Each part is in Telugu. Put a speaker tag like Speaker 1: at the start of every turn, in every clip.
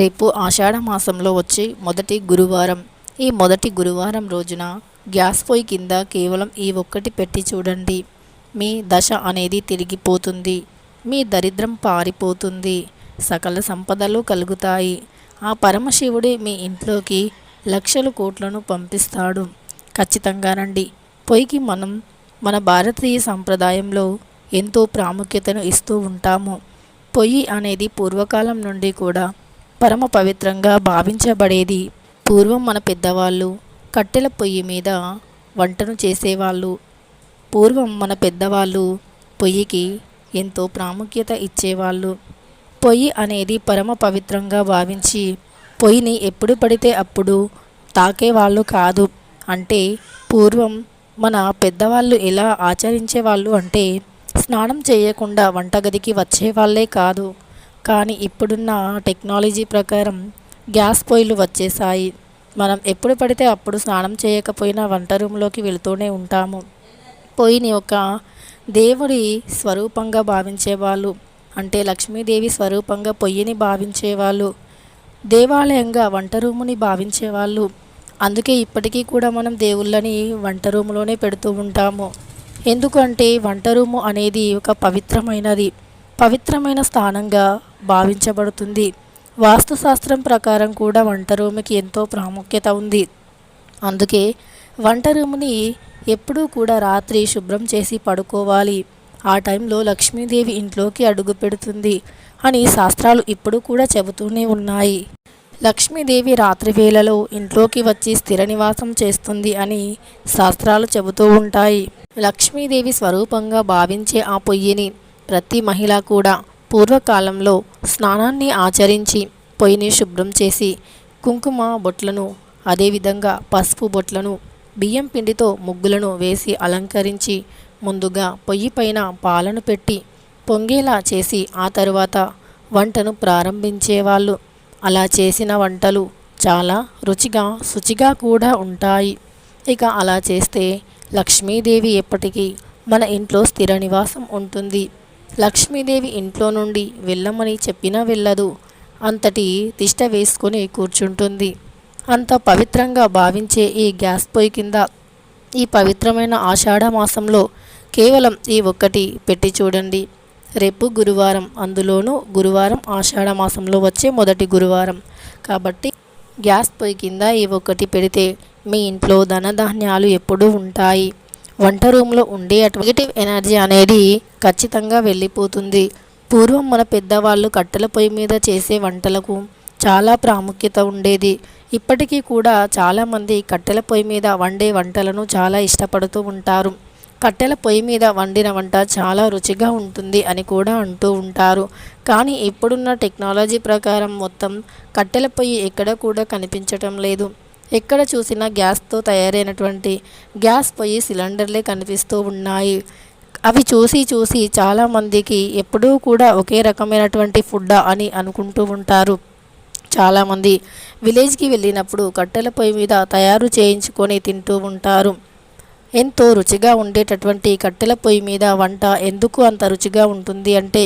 Speaker 1: రేపు ఆషాఢ మాసంలో వచ్చే మొదటి గురువారం. ఈ మొదటి గురువారం రోజున గ్యాస్ పొయ్యి కింద కేవలం ఈ ఒక్కటి పెట్టి చూడండి. మీ దశ అనేది తిరిగిపోతుంది. మీ దరిద్రం పారిపోతుంది. సకల సంపదలు కలుగుతాయి. ఆ పరమశివుడే మీ ఇంట్లోకి లక్షల కోట్లను పంపిస్తాడు. ఖచ్చితంగానండి పొయ్యికి మనం మన భారతీయ సంప్రదాయంలో ఎంతో ప్రాముఖ్యతను ఇస్తూ ఉంటాము. పొయ్యి అనేది పూర్వకాలం నుండి కూడా పరమ పవిత్రంగా భావించబడేది పూర్వం మన పెద్దవాళ్ళు కట్టెల పొయ్యి మీద వంటను చేసేవాళ్ళు. పూర్వం మన పెద్దవాళ్ళు పొయ్యికి ఎంతో ప్రాముఖ్యత ఇచ్చేవాళ్ళు. పొయ్యి అనేది పరమ పవిత్రంగా భావించి పొయ్యిని ఎప్పుడు పడితే అప్పుడు తాకేవాళ్ళు కాదు. అంటే పూర్వం మన పెద్దవాళ్ళు ఎలా ఆచరించేవాళ్ళు అంటే స్నానం చేయకుండా వంటగదికి వచ్చేవాళ్ళే కాదు. కానీ ఇప్పుడున్న టెక్నాలజీ ప్రకారం గ్యాస్ పొయ్యిలు వచ్చేసాయి. మనం ఎప్పుడు పడితే అప్పుడు స్నానం చేయకపోయినా వంట రూమ్లోకి వెళుతూనే ఉంటాము. పొయ్యిని ఒక దేవుడి స్వరూపంగా భావించేవాళ్ళు అంటే లక్ష్మీదేవి స్వరూపంగా పొయ్యిని భావించేవాళ్ళు దేవాలయంగా వంట రూముని భావించేవాళ్ళు. అందుకే ఇప్పటికీ కూడా మనం దేవుళ్ళని వంట రూములోనే పెడుతూ ఉంటాము. ఎందుకంటే వంట రూము అనేది ఒక పవిత్రమైనది. పవిత్రమైన స్థానంగా భావించబడుతుంది. వాస్తుశాస్త్రం ప్రకారం కూడా వంట రూముకి ఎంతో ప్రాముఖ్యత ఉంది. అందుకే వంట రూముని ఎప్పుడూ కూడా రాత్రి శుభ్రం చేసి పడుకోవాలి. ఆ టైంలో లక్ష్మీదేవి ఇంట్లోకి అడుగు పెడుతుంది అని శాస్త్రాలు ఇప్పుడు కూడా చెబుతూనే ఉన్నాయి. లక్ష్మీదేవి రాత్రి వేళలో ఇంట్లోకి వచ్చి స్థిర నివాసం చేస్తుంది అని శాస్త్రాలు చెబుతూ ఉంటాయి. లక్ష్మీదేవి స్వరూపంగా భావించే ఆ పొయ్యిని ప్రతి మహిళ కూడా పూర్వకాలంలో స్నానాన్ని ఆచరించి పొయ్యిని శుభ్రం చేసి కుంకుమ బొట్లను అదేవిధంగా పసుపు బొట్లను బియ్యం పిండితో ముగ్గులను వేసి అలంకరించి ముందుగా పొయ్యి పైన పాలను పెట్టి పొంగేలా చేసి ఆ తరువాత వంటను ప్రారంభించేవాళ్ళు. అలా చేసిన వంటలు చాలా రుచిగా శుచిగా కూడా ఉంటాయి. ఇక అలా చేస్తే లక్ష్మీదేవి ఎప్పటికీ మన ఇంట్లో స్థిర నివాసం ఉంటుంది. లక్ష్మీదేవి ఇంట్లో నుండి వెళ్ళమని చెప్పినా వెళ్ళదు. అంతటి తిష్ట వేసుకొని కూర్చుంటుంది. అంత పవిత్రంగా భావించే ఈ గ్యాస్ పొయ్యి కింద ఈ పవిత్రమైన ఆషాఢ మాసంలో కేవలం ఈ ఒక్కటి పెట్టి చూడండి. రేపు గురువారం అందులోనూ గురువారం ఆషాఢ మాసంలో వచ్చే మొదటి గురువారం. కాబట్టి గ్యాస్ పొయ్యి కింద ఈ ఒక్కటి పెడితే మీ ఇంట్లో ధనధాన్యాలు ఎప్పుడూ ఉంటాయి. వంట రూమ్లో ఉండే నెగిటివ్ ఎనర్జీ అనేది ఖచ్చితంగా వెళ్ళిపోతుంది. పూర్వం మన పెద్దవాళ్ళు కట్టెల పొయ్యి మీద చేసే వంటలకు చాలా ప్రాముఖ్యత ఉండేది. ఇప్పటికీ కూడా చాలామంది కట్టెల పొయ్యి మీద వండే వంటలను చాలా ఇష్టపడుతూ ఉంటారు. కట్టెల పొయ్యి మీద వండిన వంట చాలా రుచిగా ఉంటుంది అని కూడా అంటూ ఉంటారు. కానీ ఇప్పుడున్న టెక్నాలజీ ప్రకారం మొత్తం కట్టెల పొయ్యి ఎక్కడ కూడా కనిపించటం లేదు. ఎక్కడ చూసినా గ్యాస్తో తయారైనటువంటి గ్యాస్ పొయ్యి సిలిండర్లే కనిపిస్తూ ఉన్నాయి. అవి చూసి చూసి చాలామందికి ఎప్పుడూ కూడా ఒకే రకమైనటువంటి ఫుడ్ అని అనుకుంటూ ఉంటారు. చాలామంది విలేజ్కి వెళ్ళినప్పుడు కట్టెల పొయ్యి మీద తయారు చేయించుకొని తింటూ ఉంటారు. ఎంతో రుచిగా ఉండేటటువంటి కట్టెల పొయ్యి మీద వంట ఎందుకు అంత రుచిగా ఉంటుంది అంటే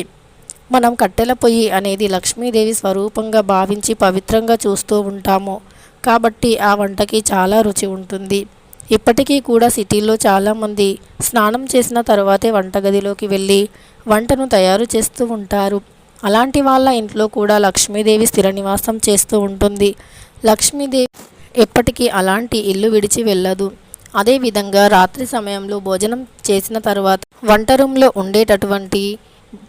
Speaker 1: మనం కట్టెల పొయ్యి అనేది లక్ష్మీదేవి స్వరూపంగా భావించి పవిత్రంగా చూస్తూ ఉంటాము. కాబట్టి ఆ వంటకి చాలా రుచి ఉంటుంది. ఇప్పటికీ కూడా సిటీల్లో చాలామంది స్నానం చేసిన తర్వాతే వంటగదిలోకి వెళ్ళి వంటను తయారు చేస్తూ ఉంటారు. అలాంటి వాళ్ళ ఇంట్లో కూడా లక్ష్మీదేవి స్థిర నివాసం చేస్తూ ఉంటుంది. లక్ష్మీదేవి ఎప్పటికీ అలాంటి ఇల్లు విడిచి వెళ్ళదు. అదేవిధంగా రాత్రి సమయంలో భోజనం చేసిన తర్వాత వంట రూమ్లో ఉండేటటువంటి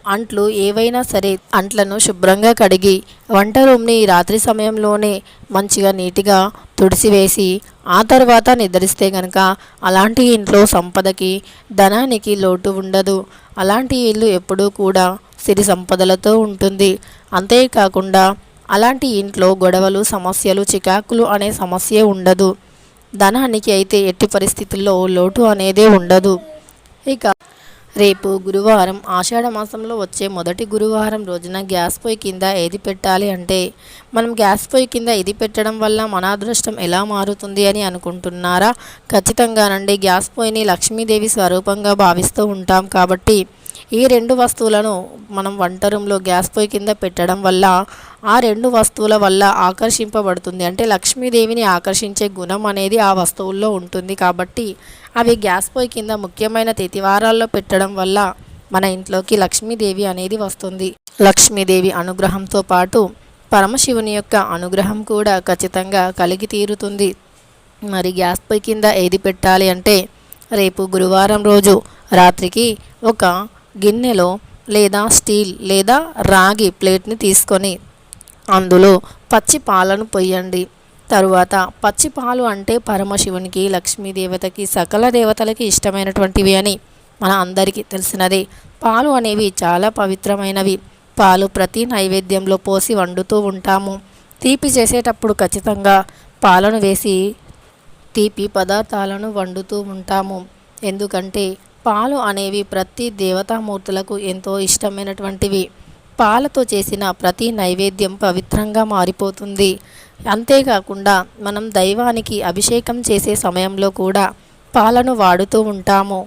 Speaker 1: అంట్లు ఏవైనా సరే అంట్లను శుభ్రంగా కడిగి వంట రూమ్ని రాత్రి సమయంలోనే మంచిగా నీట్గా తుడిసివేసి ఆ తర్వాత నిద్రిస్తే గనక అలాంటి ఇంట్లో సంపదకి ధనానికి లోటు ఉండదు. అలాంటి ఇల్లు ఎప్పుడూ కూడా సిరి సంపదలతో ఉంటుంది. అంతేకాకుండా అలాంటి ఇంట్లో గొడవలు సమస్యలు చికాకులు అనే సమస్య ఉండదు. ధనానికి అయితే ఎట్టి పరిస్థితుల్లో లోటు అనేదే ఉండదు. ఇక రేపు గురువారం ఆషాఢ మాసంలో వచ్చే మొదటి గురువారం రోజున గ్యాస్ పొయ్యి కింద ఏది పెట్టాలి అంటే మనం గ్యాస్ పొయ్యి కింద ఇది పెట్టడం వల్ల మన అదృష్టం ఎలా మారుతుంది అని అనుకుంటున్నారా? ఖచ్చితంగానండి. గ్యాస్ పొయ్యిని లక్ష్మీదేవి స్వరూపంగా భావిస్తూ ఉంటాం కాబట్టి ఈ రెండు వస్తువులను మనం వంట రూమ్లో గ్యాస్ పొయ్యి కింద పెట్టడం వల్ల ఆ రెండు వస్తువుల వల్ల ఆకర్షింపబడుతుంది. అంటే లక్ష్మీదేవిని ఆకర్షించే గుణం అనేది ఆ వస్తువుల్లో ఉంటుంది కాబట్టి అవి గ్యాస్ పొయ్యి కింద ముఖ్యమైన తిథివారాల్లో పెట్టడం వల్ల మన ఇంట్లోకి లక్ష్మీదేవి అనేది వస్తుంది. లక్ష్మీదేవి అనుగ్రహంతో పాటు పరమశివుని యొక్క అనుగ్రహం కూడా ఖచ్చితంగా కలిగి తీరుతుంది. మరి గ్యాస్ పొయ్యి కింద ఏది పెట్టాలి అంటే రేపు గురువారం రోజు రాత్రికి ఒక గిన్నెలో లేదా స్టీల్ లేదా రాగి ప్లేట్ని తీసుకొని అందులో పచ్చి పాలను పొయ్యండి. తరువాత పచ్చి పాలు అంటే పరమశివునికి లక్ష్మీదేవతకి సకల దేవతలకి ఇష్టమైనటువంటివి అని మన అందరికీ తెలిసినదే. పాలు అనేవి చాలా పవిత్రమైనవి. పాలు ప్రతి నైవేద్యంలో పోసి వండుతూ ఉంటాము. తీపి చేసేటప్పుడు ఖచ్చితంగా పాలను వేసి తీపి పదార్థాలను వండుతూ ఉంటాము. ఎందుకంటే పాలు అనేవి ప్రతి దేవతామూర్తులకు ఎంతో ఇష్టమైనటువంటివి. పాలతో చేసిన ప్రతి నైవేద్యం పవిత్రంగా మారిపోతుంది. అంతేకాకుండా మనం దైవానికి అభిషేకం చేసే సమయంలో కూడా పాలను వాడుతూ ఉంటాము.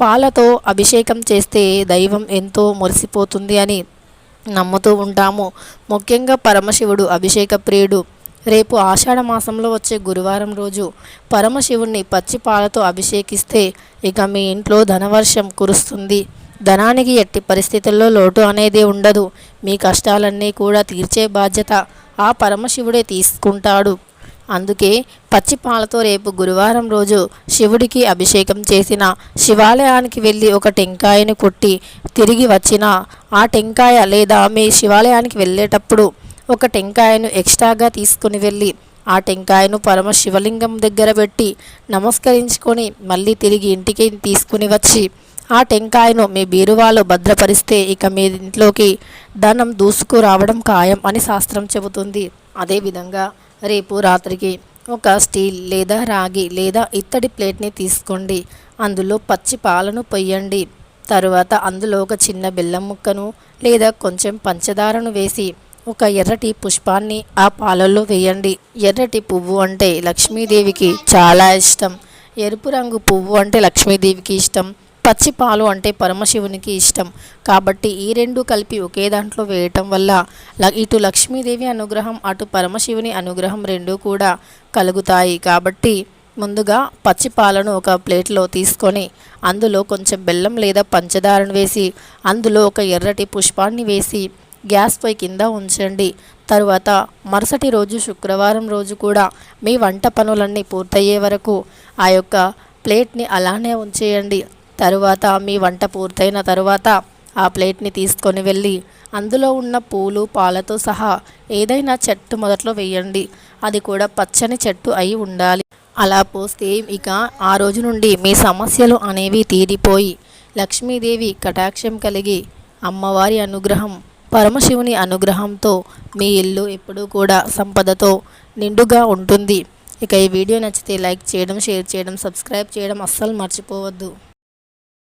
Speaker 1: పాలతో అభిషేకం చేస్తే దైవం ఎంతో మురిసిపోతుంది అని నమ్ముతూ ఉంటాము. ముఖ్యంగా పరమశివుడు అభిషేక ప్రియుడు రేపు ఆషాఢ మాసంలో వచ్చే గురువారం రోజు పరమశివుణ్ణి పచ్చి పాలతో అభిషేకిస్తే ఇక మీ ఇంట్లో ధనవర్షం కురుస్తుంది. ధనానికి ఎట్టి పరిస్థితుల్లో లోటు అనేది ఉండదు. మీ కష్టాలన్నీ కూడా తీర్చే బాధ్యత ఆ పరమశివుడే తీసుకుంటాడు. అందుకే పచ్చి పాలతో రేపు గురువారం రోజు శివుడికి అభిషేకం చేసిన శివాలయానికి వెళ్ళి ఒక టెంకాయను కొట్టి తిరిగి వచ్చిన ఆ టెంకాయ లేదా మీ శివాలయానికి వెళ్ళేటప్పుడు ఒక టెంకాయను ఎక్స్ట్రాగా తీసుకుని వెళ్ళి ఆ టెంకాయను పరమ శివలింగం దగ్గర పెట్టి నమస్కరించుకొని మళ్ళీ తిరిగి ఇంటికి తీసుకుని వచ్చి ఆ టెంకాయను మీ బీరువాలో భద్రపరిస్తే ఇక మీ ఇంట్లోకి ధనం దూసుకురావడం ఖాయం అని శాస్త్రం చెబుతుంది. అదేవిధంగా రేపు రాత్రికి ఒక స్టీల్ లేదా రాగి లేదా ఇత్తడి ప్లేట్ని తీసుకోండి. అందులో పచ్చి పాలను పొయ్యండి. తరువాత అందులో ఒక చిన్న బెల్లం ముక్కను లేదా కొంచెం పంచదారను వేసి ఒక ఎర్రటి పుష్పాన్ని ఆ పాలల్లో వేయండి. ఎర్రటి పువ్వు అంటే లక్ష్మీదేవికి చాలా ఇష్టం. ఎరుపు రంగు పువ్వు అంటే లక్ష్మీదేవికి ఇష్టం. పచ్చి పాలు అంటే పరమశివునికి ఇష్టం. కాబట్టి ఈ రెండు కలిపి ఒకే దాంట్లో వేయటం వల్ల ఇటు లక్ష్మీదేవి అనుగ్రహం అటు పరమశివుని అనుగ్రహం రెండూ కూడా కలుగుతాయి. కాబట్టి ముందుగా పచ్చి పాలను ఒక ప్లేట్లో తీసుకొని అందులో కొంచెం బెల్లం లేదా పంచదారను వేసి అందులో ఒక ఎర్రటి పుష్పాన్ని వేసి గ్యాస్ పొయ్యి కింద ఉంచండి. తరువాత మరుసటి రోజు శుక్రవారం రోజు కూడా మీ వంట పనులన్నీ పూర్తయ్యే వరకు ఆ యొక్క ప్లేట్ని అలానే ఉంచేయండి. తరువాత మీ వంట పూర్తయిన తరువాత ఆ ప్లేట్ని తీసుకొని వెళ్ళి అందులో ఉన్న పూలు పాలతో సహా ఏదైనా చెట్టు మొదట్లో వేయండి. అది కూడా పచ్చని చెట్టు అయి ఉండాలి. అలా పోస్తే ఇక ఆ రోజు నుండి మీ సమస్యలు అనేవి తీరిపోయి లక్ష్మీదేవి కటాక్షం కలిగి అమ్మవారి అనుగ్రహం పరమశివుని అనుగ్రహంతో మీ ఇల్లు ఎప్పుడూ కూడా సంపదతో నిండుగా ఉంటుంది. ఇక ఈ వీడియో నచ్చితే లైక్ చేయడం షేర్ చేయడం సబ్స్క్రైబ్ చేయడం అస్సలు మర్చిపోవద్దు.